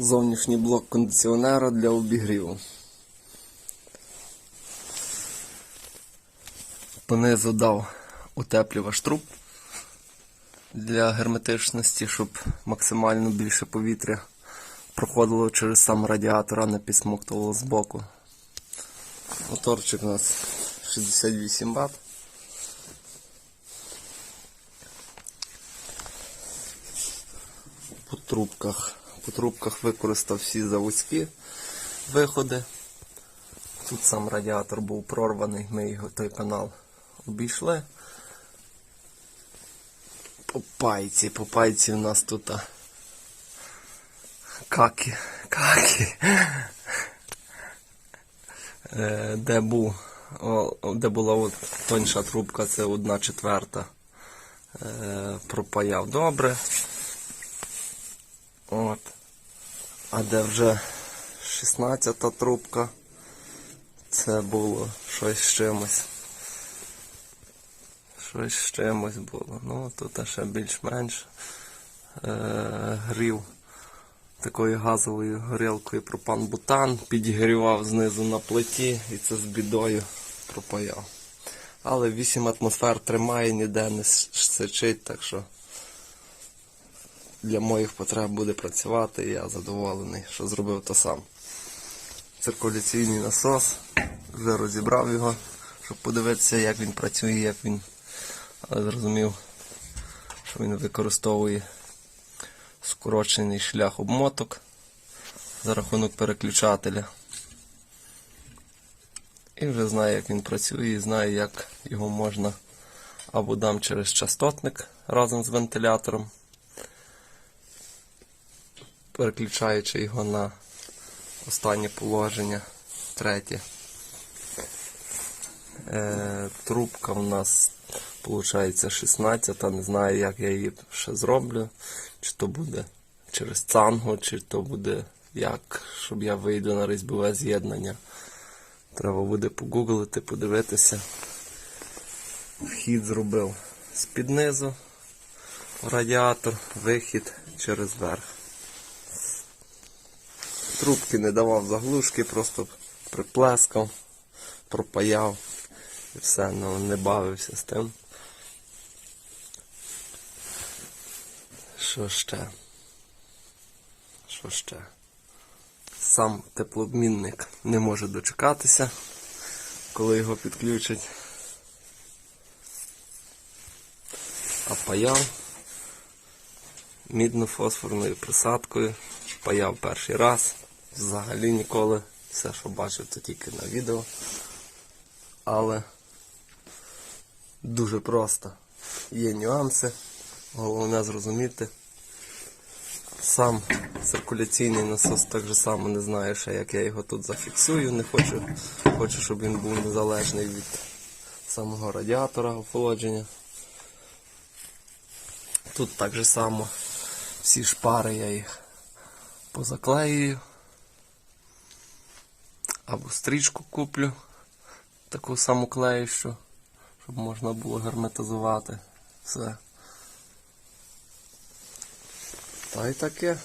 Зовнішній блок кондиціонера для обігріву. Понизу дав утеплювач труб для герметичності, щоб максимально більше повітря проходило через сам радіатор, а не підсмоктувало збоку. Моторчик у нас 68 Вт. По трубках. По трубках використав всі заводські виходи. Тут сам радіатор був прорваний, ми його той канал обійшли. По пайці, по пайці у нас тут а, какі, какі. Е, Де був, де була от тоньша трубка, це одна четверта. Е, Пропаяв добре. От. А де вже 16 та трубка, це було щось з чимось. Щось з чимось було. Ну, тут ще більш-менш е, грів такою газовою горілкою пропан-бутан, підігрівав знизу на плиті і це з бідою пропаяв. Але 8 атмосфер тримає, ніде не сичить, так що для моїх потреб буде працювати, я задоволений, що зробив то сам. Циркуляційний насос, вже розібрав його, щоб подивитися, як він працює, як він. Але зрозумів, що він використовує скорочений шлях обмоток за рахунок переключателя. І вже знаю, як він працює, і знаю, як його можна або дам через частотник разом з вентилятором, переключаючи його на останнє положення, третє. Е, трубка у нас виходить 16, не знаю, як я її ще зроблю. Чи то буде через цангу, чи то буде як, щоб я вийду на різьбове з'єднання. Треба буде погуглити, подивитися. Вхід зробив з-під низу радіатор, вихід через верх. Трубки не давав заглушки, просто приплескав, пропаяв і все, ну не бавився з тим. Що ще? Що ще? Сам теплообмінник не може дочекатися, коли його підключать. А паяв мідно-фосфорною присадкою. Паяв перший раз. Взагалі ніколи. Все, що бачив, це тільки на відео. Але дуже просто. Є нюанси. Головне зрозуміти. Сам циркуляційний насос так же само не знаю ще, як я його тут зафіксую. Не хочу, хочу, щоб він був незалежний від самого радіатора охолодження. Тут так же само всі шпари я їх позаклеюю. Або стрічку куплю, таку саму клеющу, щоб можна було герметизувати все. Та й таке.